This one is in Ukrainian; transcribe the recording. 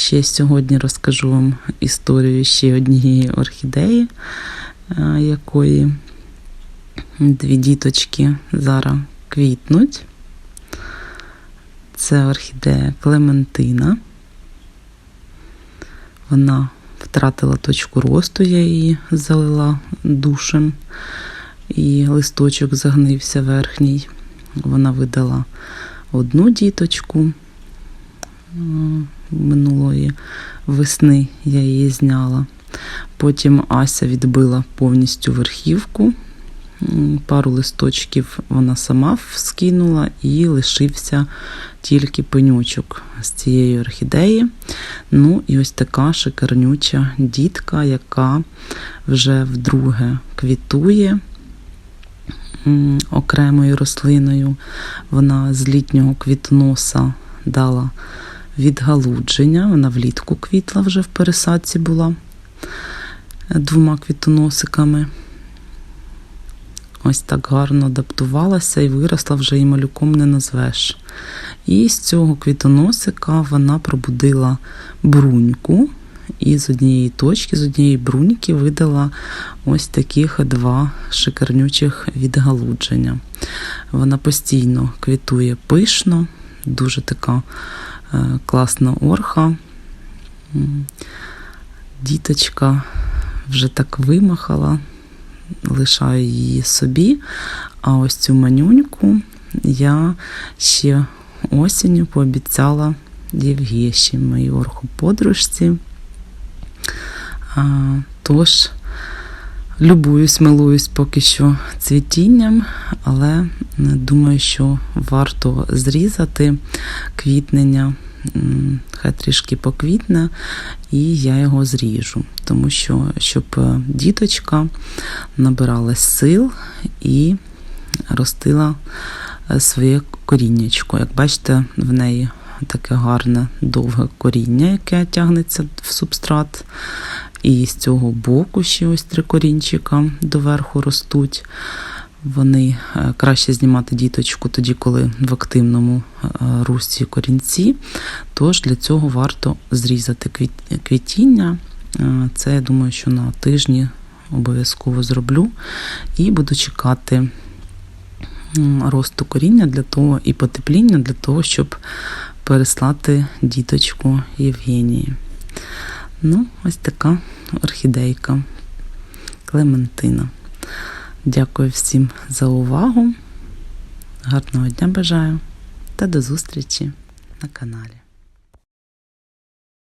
Ще сьогодні розкажу вам історію ще однієї орхідеї, е, якої дві діточки зараз квітнуть. Це орхідея Клементина. Вона втратила точку росту, я її залила душем, і листочок загнився верхній. Вона видала одну діточку минулої весни я її зняла. Потім Ася відбила повністю верхівку. Пару листочків вона сама скинула і лишився тільки пенючок з цієї орхідеї. Ну і ось така шикарнюча дітка, яка вже вдруге квітує окремою рослиною. Вона з літнього квітноса дала відгалудження. Вона влітку квітла вже в пересадці була двома квітоносиками. Ось так гарно адаптувалася і виросла вже і малюком не назвеш. І з цього квітоносика вона пробудила бруньку, і з однієї точки, з однієї бруньки видала ось таких два шикарнючих відгалудження. Вона постійно квітує пишно, дуже така класна орха. Діточка вже так вимахала, лишаю її собі. А ось цю манюньку я ще осінню пообіцяла Євгеші, моїй орхоподружці. Тож, любуюсь, милуюсь поки що цвітінням, але думаю, що варто зрізати квітнення, хай трішки поквітне, і я його зріжу, тому що щоб діточка набиралась сил і ростила своє коріннячко. Як бачите, в неї таке гарне довге коріння, яке тягнеться в субстрат. І з цього боку ще ось три корінчика доверху ростуть. Вони е, краще знімати діточку тоді, коли в активному е, русі корінці. Тож для цього варто зрізати квітіння. Е, це, я думаю, що на тижні обов'язково зроблю. І буду чекати росту коріння для того і потепління для того, щоб переслати діточку Євгенії. Ну, ось така орхідейка Клементина. Дякую всім за увагу. Гарного дня бажаю та до зустрічі на каналі.